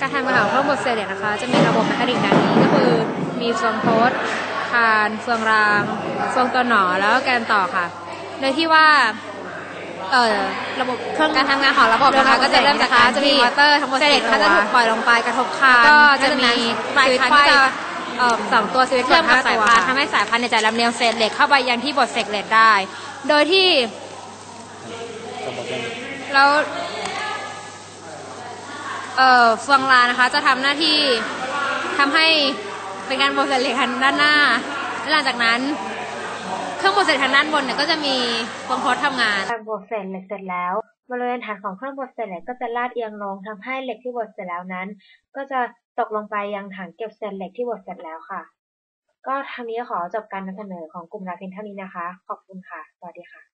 รื่องบดเสร็จนะคะ จะมีระบบแมคานิกดังนี้ก็คือมีเฟืองโพสคานเฟืองรางเฟืองตัวหนอแล้วก็แกนต่อค่ะ โดยที่ว่าเอ่อระบบเครื่องการทำงานของระบบนะคะก็จะเริ่มจากการจะมีที่มอเตอร์ทั้งหมดเสด็จสี่เขาจะตัวถูกปล่อยลงไปกระทบคานก็จะมีปลายสวิตช์คานไฟก็จะเอ่อสองตัวสวิตช์เชื่อมกับห้สายตัวพานค่ะทำให้สายพานเนี่ยจะลำเลียงเศษเหล็กเข้าไปยังที่บดเศษเหล็กได้ โดยที่แล้ว เอ่อเฟืองรานะคะจะทำหน้าที่ทำให้เป็นการบดเศษเหล็กทางด้านหน้าและหลังจากนั้น เครื่องบดเศษทางด้านบนเนี่ยก็จะมีเฟืองโพสทำงานการบดเศษเหล็กเสร็จแล้วบริเวณฐานของเครื่องบดเศษเหล็กก็จะลาดเอียงลงทำให้เหล็กที่บดเสร็จแล้วนั้น ก็จะตกลงไปยังถังเก็บเศษเหล็กที่บดเสร็จแล้วค่ะ ก็ทางนี้ขอจบการนำเสนอของกลุ่มราพินเท่านี้นะคะ ขอบคุณค่ะ สวัสดีค่ะ